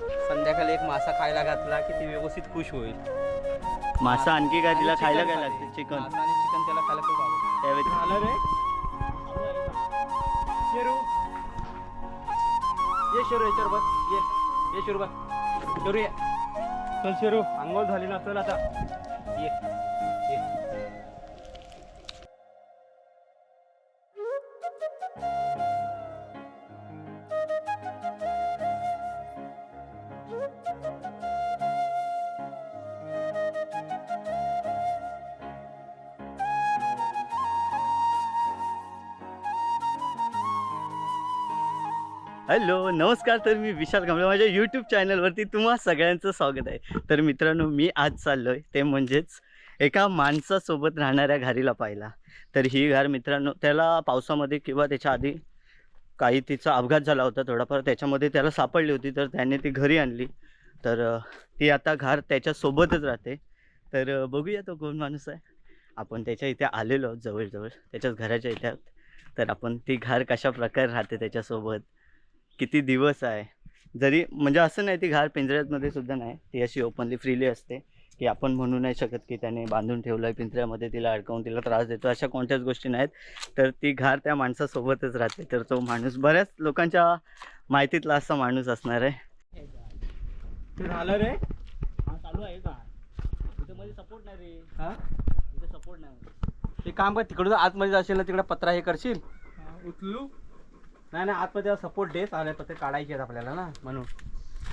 संध्याकाळी एक मासा खायला घातला की ती व्यवस्थित खुश होईल. मासा आणखी काय तिला खायला काय. लागते? चिकन मासा आणि चिकन त्याला खायला खूप आवडतं. त्यावेळी. आलं रे? शेरू ये शेरू याच्यावर बस. ये. ये शेरू बस. शेरू ये. चल शेरू. अंघोळ झाली ना चल आता. ये. हॅलो नमस्कार. तर मी विशाल कांबळे माझ्या यूट्यूब चॅनलवरती तुम्हा सगळ्यांचं स्वागत आहे. तर मित्रांनो मी आज चाललो आहे ते म्हणजेच एका माणसासोबत राहणाऱ्या घारीला पाहिला तर ही घार मित्रांनो त्याला पावसामध्ये किंवा त्याच्या आधी काही तिचा अपघात झाला होता थोडाफार. त्याच्यामध्ये त्याला सापडली होती तर त्याने ती घरी आणली. तर ती आता घार त्याच्यासोबतच राहते. तर बघूया तो कोण माणूस आहे. आपण त्याच्या इथे आलेलो आहोत जवळजवळ. त्याच्याच घराच्या इथे आहोत. तर आपण ती घार कशा प्रकारे राहते त्याच्यासोबत? किती दिवस आहे? जरी म्हणजे असं नाही ती घार पिंजऱ्यामध्ये सुद्धा नाही. ती अशी ओपनली फ्रीली असते की आपण म्हणू नाही शकत की त्याने बांधून ठेवलं आहे पिंजऱ्यामध्ये तिला अडकवून तिला त्रास देतो अशा कोणत्याच गोष्टी नाहीत. तर ती घार त्या माणसासोबतच राहते. तर तो माणूस बऱ्याच लोकांच्या माहितीतला असा माणूस असणार आहे. तू झालं रे. हा चालू आहे का? मध्ये सपोर्ट नाही रे. हा? तिथे सपोर्ट नाही. एक काम कर तिकडून आतमध्ये जाशील ना तिकडे पत्रा हे करशील. उचलू. नाही नाही आतमध्ये सपोर्ट दे चालेल पत्रे काढायचे आहेत आपल्याला ना म्हणून.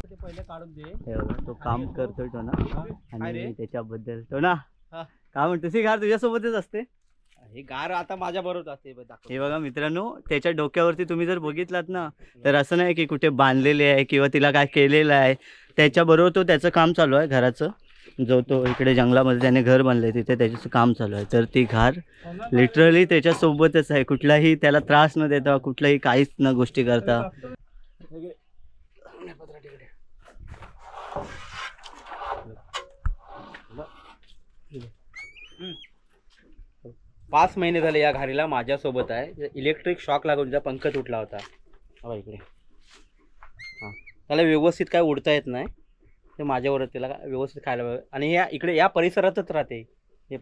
ते पहिले काढून दे. हे बघा, तो काम करतोय तो ना. आणि त्याच्याबद्दल तो ना. हा. काय म्हणतो ती घार तुझ्यासोबतच असते? हे गार आता माझ्या बरोबर असते बघ, दाखव. हे बघा मित्रांनो त्याच्या डोक्यावरती तुम्ही जर बघितलात ना तर असं नाही की कुठे बांधलेले आहे किंवा तिला काय केलेलं आहे. त्याच्याबरोबर तो त्याचं काम चालू आहे घराचं. जो तो इकडे जंगलामध्ये त्याने घर बांधले तिथे त्याचं काम चालू आहे. तर ती घार लिटरली त्याच्यासोबतच आहे. कुठलाही त्याला त्रास न देता कुठलाही काहीच न गोष्टी करता. पाच महिने झाले या घारीला माझ्यासोबत आहे. इलेक्ट्रिक शॉक लागून तिचा पंख तुटला होता. इकडे. हां. त्याला व्यवस्थित काय उडता येत नाही. ते माझ्यावर त्याला काय व्यवस्थित खायला. आणि या इकडे या परिसरातच राहते. हे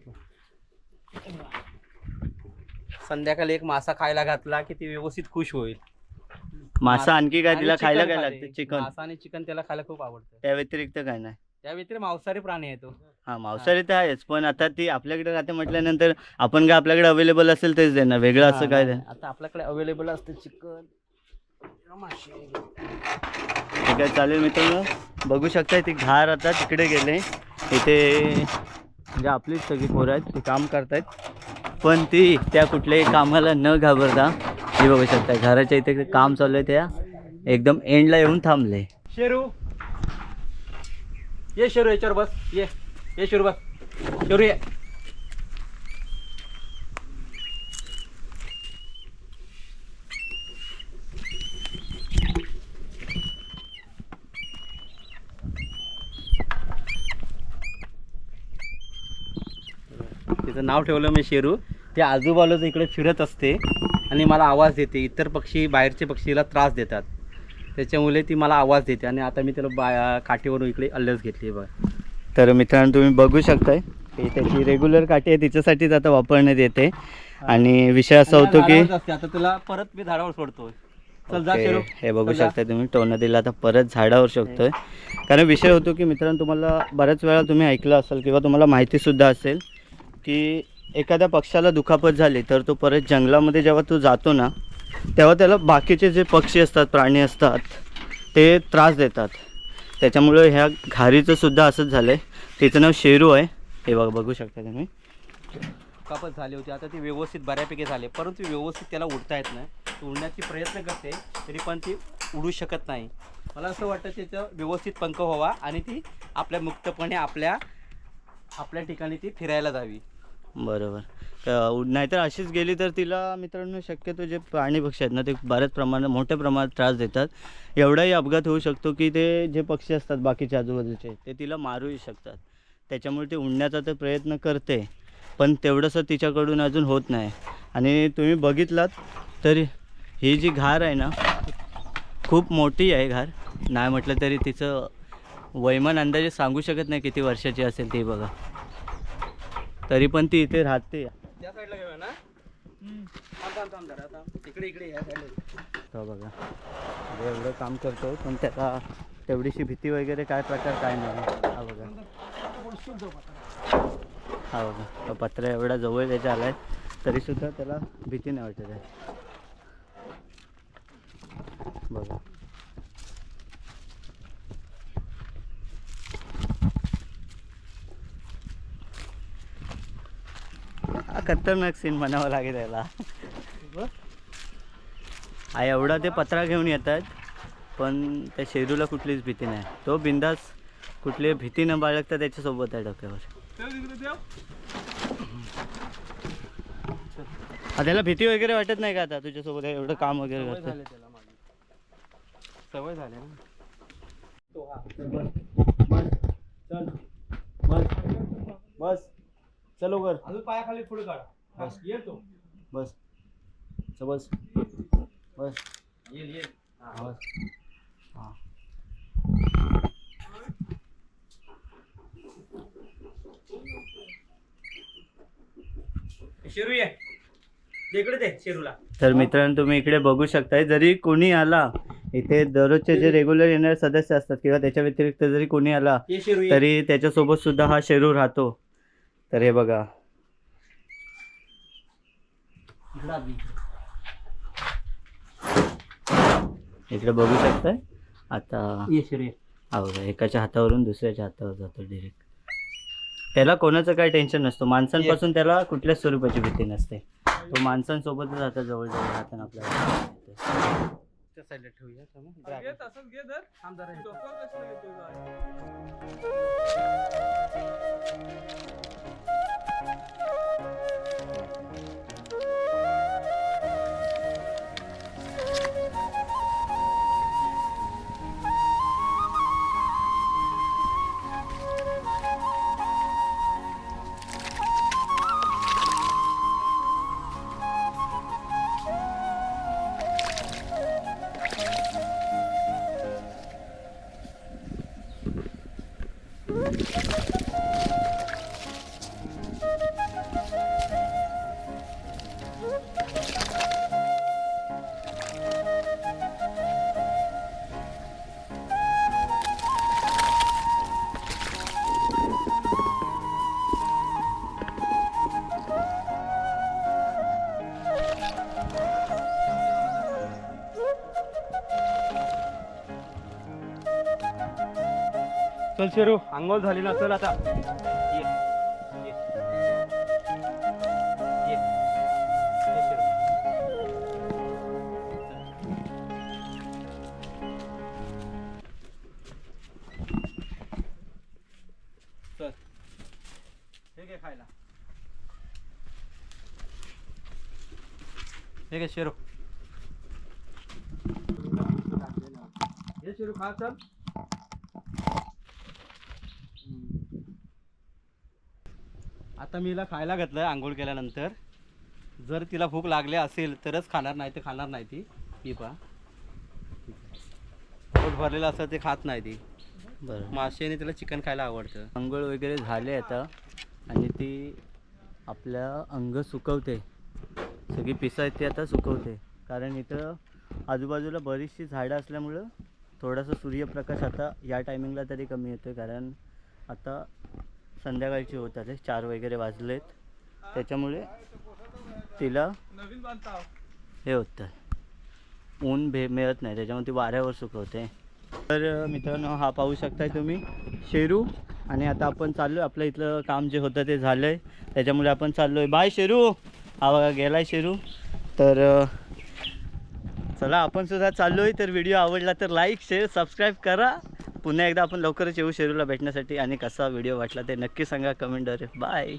संध्याकाळी एक मासा खायला घातला की ती व्यवस्थित खुश होईल. मासा आणखी काय तिला खायला काय. लागते? चिकन मासा आणि चिकन त्याला खायला खूप आवडतं. त्या व्यतिरिक्त काय नाही. त्या व्यतिरिक्त मांसाहारी प्राणी आहे तो. हा मांसाहारी तर आहेच पण आता ती आपल्याकडे राहते म्हटल्यानंतर आपण काय आपल्याकडे अवेलेबल असेल तेच देणार. वेगळं असं काय आता आपल्याकडे अवेलेबल असते चिकन ठीक आहे चालेल मित्रांनो. बघू शकताय ती घार आता तिकडे गेले. इथे म्हणजे आपलीच सगळी पोरं आहेत ती काम करतायत. पण ती त्या कुठल्याही कामाला न घाबरता हे बघू शकता घराच्या इथे काम चालू आहे त्या. एकदम एंडला येऊन थांबले. शेरू. ये शेरू याच्यावर बस. ये. ये शेरू बस. शेरू ये तिचं नाव ठेवलं मी शेरू. ते आजूबाजूला इकडे फिरत असते आणि मला आवाज देते. इतर पक्षी बाहेरचे पक्षीला त्रास देतात. त्याच्यामुळे ती मला आवाज देते आणि आता मी त्याला बा काठीवरून इकडे अल्लस घेतली बघ. तर मित्रांनो तुम्ही बघू शकताय. ही त्याची रेग्युलर काठी आहे. तिच्यासाठीच आता वापरण्यात येते. आणि विषय असा होतो की आता तुला परत मी झाडावर शेरू. हे बघू. शकता तुम्ही. टोनं दिला आता परत झाडावर शकतोय कारण विषय होतो की मित्रांनो तुम्हाला बऱ्याच वेळा तुम्ही ऐकलं असेल किंवा तुम्हाला माहितीसुद्धा असेल की एखाद्या पक्षाला दुखापत झाली तर तो परत जंगलामध्ये जेव्हा तो जातो ना तेव्हा त्याला बाकीचे जे पक्षी असतात प्राणी असतात ते त्रास देतात. त्याच्यामुळे ह्या घारीचं सुद्धा असंच झालं आहे तिचं नाव शेरू आहे. हे बघा बघू शकता तुम्ही. दुखापत झाली होती. आता ती व्यवस्थित बऱ्यापैकी झाली परंतु व्यवस्थित त्याला उडता येत नाही. उडण्याची प्रयत्न करते तरी पण ती उडू शकत नाही. मला असं वाटतं त्याचं व्यवस्थित पंख व्हावा आणि ती आपल्या मुक्तपणे आपल्या आपल्या ठिकाणी ती फिरायला जावी. बरोबर. नाहीतर अशीच गेली तर तिला मित्रांनो शक्यतो जे प्राणी पक्षी आहेत ना ते बऱ्याच प्रमाणात मोठ्या प्रमाणात त्रास देतात. एवढाही अपघात होऊ शकतो की ते जे पक्षी असतात बाकीचे आजूबाजूचे ते तिला मारूही शकतात. त्याच्यामुळे ते उडण्याचा तर प्रयत्न करते पण तेवढंसं तिच्याकडून अजून होत नाही. आणि तुम्ही बघितलात तर ही जी घार आहे ना खूप मोठी आहे घार. नाही म्हटलं तरी तिचं वैमान अंदाजे सांगू शकत नाही किती वर्षाची असेल ती बघा. तरी पण ती इथे राहते. त्या साईडला घेऊया ना? थांब थांब थांब जरा थांब. इकडे इकडे या साईडला बघा. एवढं काम करतो पण त्याला तेवढीशी भीती वगैरे काय प्रकार काय नाही. हा बघा. हा बघा. पत्रा एवढा जवळ त्याच्या आलाय तरी सुद्धा त्याला भीती नाही वाटत आहे. बघा हा खतरनाक सीन म्हणावं लागेल याला. हा एवढा ते पत्रा घेऊन येतात पण त्या शेरूला कुठलीच भीती नाही. तो बिंदास कुठली भीती न बाळगता त्याच्यासोबत आहे डोक्यावर. त्याला भीती वगैरे वाटत नाही का आता तुझ्यासोबत आहे, एवढं काम वगैरे करतं. त्याला सवय झाली ना? हा. चलो कर अजून पायाखाली पुढे काढ. बस. येतो बस. च बस. बस. येईल येईल हा. बस. हां. शेरू ये. दे इकडे दे शेरूला. तर मित्रांनो तुम्ही इकडे बघू शकताय जरी कोणी आला इथे दररोजचे जे रेग्युलर येणारे सदस्य असतात किंवा त्याच्या व्यतिरिक्त जरी कोणी आला ये शेरू ये. तरी त्याच्यासोबत सुद्धा हा शेरू राहतो. तर हे बघा. इकडं बघू शकताय? आता हा एकाच्या हातावरून दुसऱ्याच्या हातावर जातो डिरेक्ट त्याला कोणाचं काय टेन्शन नसतो. माणसांपासून त्याला कुठल्याच स्वरूपाची भीती नसते. तो माणसांसोबतच आता जवळजवळ राहताना आपल्याला ठेवूया Oh, चल शेरू अंघोळ झाली ना चल आता ये. ये. ये. ये शेरू. चल हे घे खायला हे घे शेरू हे शेरू खा चल आता मी हिला खायला घातलं आंघोळ केल्यानंतर. जर तिला भूक लागली असेल तरच खाणार नाही तर खाणार नाही ती. ती पा पोट भरलेलं असतं ते खात नाही ती. बरं. आणि तिला चिकन खायला आवडतं. आंघोळ वगैरे झाले आता. आणि ती आपल्या अंग सुकवते. सगळी पिसं आहेत ती आता सुकवते. कारण इथं आजूबाजूला बरीचशी झाडं असल्यामुळं थोडासा सूर्यप्रकाश आता या टायमिंगला तरी कमी येतो कारण आता संध्याकाळची होत आले चार वगैरे वाजलेत. त्याच्यामुळे तिला हे होतं. ऊन भे मिळत नाही. त्याच्यामुळे ती वाऱ्यावर सुकवते. तर मित्रांनो हा पाहू शकताय तुम्ही. शेरू. आणि आता आपण चाललो आपलं इथलं काम जे होतं ते झालं आहे त्याच्यामुळे आपण चाललो आहे बाय शेरू. हा बघा गेलाय शेरू. तर चला आपण सुद्धा चाललो आहे तर व्हिडिओ आवडला तर लाईक शेअर सबस्क्राईब करा. पुन्हा एकदा आपण लवकरच येऊ शेरूला भेटण्यासाठी आणि कसा व्हिडिओ वाटला ते नक्की सांगा कमेंटद्वारे. बाय.